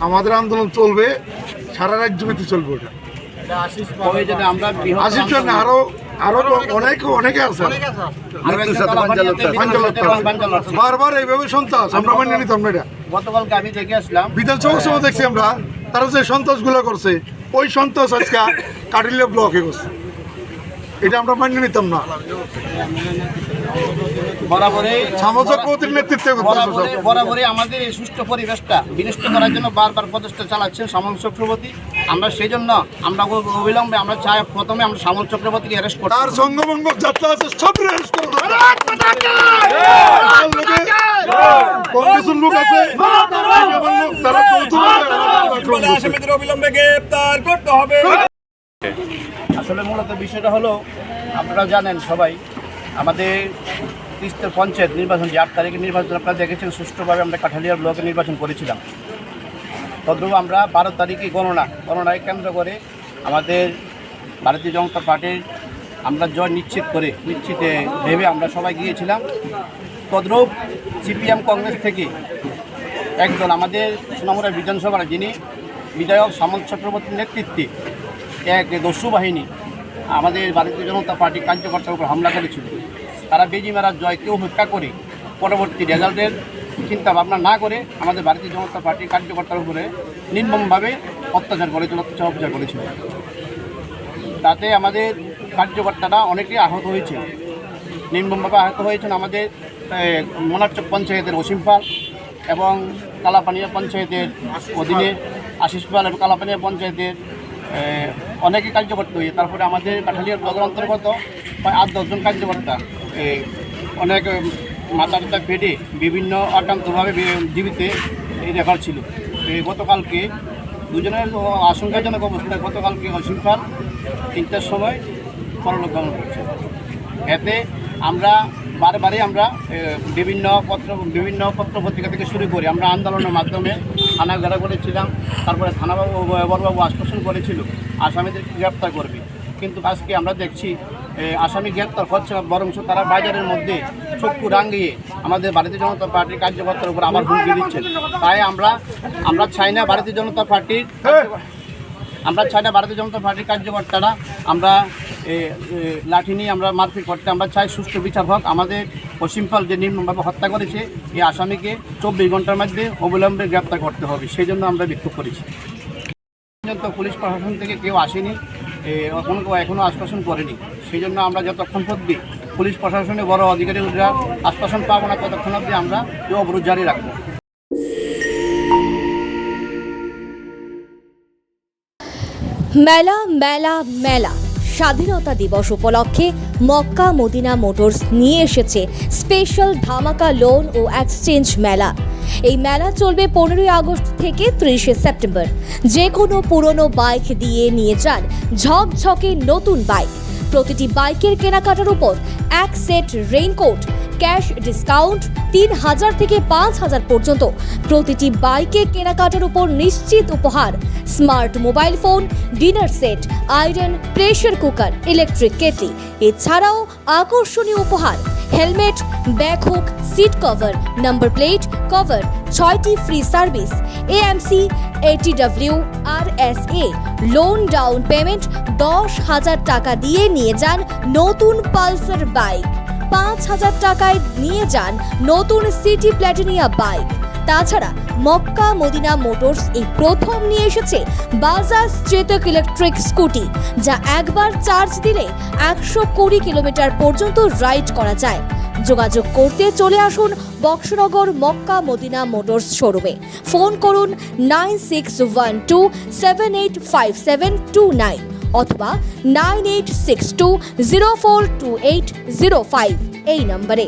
আমাদের আন্দোলন চলবে সারা রাজ্য ব্যাপী চলবে ওটা। আশিস জন আরও আরও অনেক অনেকে আছে। বারবার এইভাবে সন্ত্রাস আমরা মানিয়ে নিতাম না এটা। গতকালকে আমি দেখে আসলাম। বিধানসভার সময় দেখছি আমরা। তারা যে সন্ত্রাসগুলো করছে ওই সন্ত্রাস আজকে কাটিলে ব্লকে করছে এটা আমরা মানিয়ে নিতাম না। বরাবরই সামাজিক নেতৃত্বে বরাবরই বরাবরই আমাদের এই সুষ্ঠু পরিবেশটা বিনষ্ট করার জন্য বারবার প্রচেষ্টা চালাচ্ছেন সামল চক্রবর্তী। আমরা সেই জন্য আমরা অবিলম্বে আমরা চাই প্রথমে আমরা সামল চক্রবর্তীকে অ্যারেস্ট করতে তার সঙ্গভঙ্গ যাত্রা আছে সব করে লোক আছে তারা। অবিলম্বে গ্রেপ্তার করতে হবে। আসলে মূলত বিষয়টা হলো আপনারা জানেন সবাই, আমাদের তিস্তের পঞ্চায়েত নির্বাচন, যে আট তারিখের নির্বাচন আপনারা দেখেছেন, সুষ্ঠুভাবে আমরা কাঠালিয়া ব্লকে নির্বাচন করেছিলাম। তদ্রুপ আমরা বারো তারিখে গণনা, গণনায় কেন্দ্র করে আমাদের ভারতীয় জনতা পার্টির আমরা জয় নিশ্চিত করে, নিশ্চিতে ভেবে আমরা সবাই গিয়েছিলাম। তদ্রুপ সিপিএম কংগ্রেস থেকে একজন আমাদের সোনামুড়া বিধানসভার যিনি বিধায়ক সামন্ত চক্রবর্তীর নেতৃত্বে, এক দস্যু বাহিনী আমাদের ভারতীয় জনতা পার্টি কার্যকর্তার উপর হামলা করেছিল। তারা বেজি মারার জয়কে হত্যা করে পরবর্তী রেজাল্টের চিন্তা ভাবনা না করে আমাদের ভারতীয় জনতা পার্টির কার্যকর্তার উপরে নির্মমভাবে অত্যাচার করেছিল, অত্যাচার অপচার করেছিল। তাতে আমাদের কার্যকর্তারা অনেকেই আহত হয়েছে। নির্মমভাবে আহত হয়েছেন আমাদের মোনারচক পঞ্চায়েতের অসীম পাল এবং কালাপানিয়া পঞ্চায়েতের অধীনে আশিস পাল এবং কালাপানিয়া পঞ্চায়েতের অনেকে কার্যকর্তা হয়ে তারপরে আমাদের কাঠালিয়ার ব্লকের অন্তর্গত প্রায় আট দশজন কার্যকর্তা অনেক উম, মাথা টাথা ফেটে বিভিন্ন আক্রান্তভাবে জীবিতে এই রেফার ছিল। গতকালকে দুজনের আশঙ্কাজনক অবস্থায় গতকালকে অসীম তিনটার সময় পরলোক গমন করছে। এতে আমরা বারবারই আমরা বিভিন্ন পত্র বিভিন্ন পত্র পত্রিকা থেকে শুরু করি আমরা আন্দোলনের মাধ্যমে থানা ঘেরা করেছিলাম তারপরে থানাবাবু বড়বাবু আশ্বাসন করেছিল আসামিদের গ্রেপ্তার করবে। কিন্তু আজকে আমরা দেখছি আসামি গ্রেপ্তার হচ্ছে না বরং তারা বাজারের মধ্যে চক্ষু রাঙ্গিয়ে আমাদের ভারতীয় জনতা পার্টির কার্যকর্তার উপর আবার হুমকি দিচ্ছেন। তাই আমরা আমরা চাই না ভারতীয় জনতা পার্টির আমরা চাই না ভারতীয় জনতা পার্টির কার্যকর্তারা আমরা লাঠি নিয়ে আমরা মারপিট করতে, আমরা চাই সুষ্ঠু বিচার হোক আমাদের অসিম্পল যে নির্মমভাবে হত্যা করেছে, এই আসামিকে চব্বিশ ঘণ্টার মধ্যে অবিলম্বে গ্রেপ্তার করতে হবে। সেই জন্য আমরা বিক্ষোভ করেছি। পর্যন্ত পুলিশ প্রশাসন থেকে কেউ আসেনি কোনো কেউ এখনও আশ্বাসন করেনি। সেই জন্য আমরা যতক্ষণ অবধি পুলিশ প্রশাসনে বড় অধিকারীরা আশ্বাসন পাবো না, ততক্ষণ অবধি আমরা এই অবরোধ জারি রাখব। মেলা মেলা মেলা। স্বাধীনতা দিবস উপলক্ষে মক্কা মদিনা মোটরস নিয়ে এসেছে স্পেশাল ধামাকা লোন ও এক্সচেঞ্জ মেলা। এই মেলা চলবে পনেরোই আগস্ট থেকে ত্রিশে সেপ্টেম্বর। যে কোনো পুরনো বাইক দিয়ে নিয়ে যান ঝকঝকে নতুন বাইক। প্রতিটি বাইকের কেনাকাটার উপর এক সেট রেইনকোট ক্যাশ ডিসকাউন্ট তিন হাজার থেকে পাঁচ হাজার পর্যন্ত। প্রতিটি বাইকে কেনাকাটার উপর নিশ্চিত উপহার। Smart mobile phone, dinner set, iron pressure cooker, electric kettle. এছাড়াও আকর্ষণীয় উপহার। Helmet back hook, seat cover, number plate, cover, ছয়টি free service. AMC, ATW R S A loan down payment দশ হাজার টাকা দিয়ে নিয়ে যান নতুন পালসার বাইক। পাঁচ হাজার টাকায় নিয়ে যান নতুন সিটি প্ল্যাটিনিয়া বাইক। তাছাড়া মক্কা মদিনা মোটরস এই প্রথম নিয়ে এসেছে বাজাজ চেতক ইলেকট্রিক স্কুটি, যা একবার চার্জ দিলে একশো কুড়ি কিলোমিটার পর্যন্ত রাইড করা যায়। যোগাযোগ করতে চলে আসুন বক্সনগর মক্কা মদিনা মোটরস শোরুমে। ফোন করুন nine six one two seven eight five seven two nine. অথবা nine eight six two zero four two eight zero five এই নম্বরে।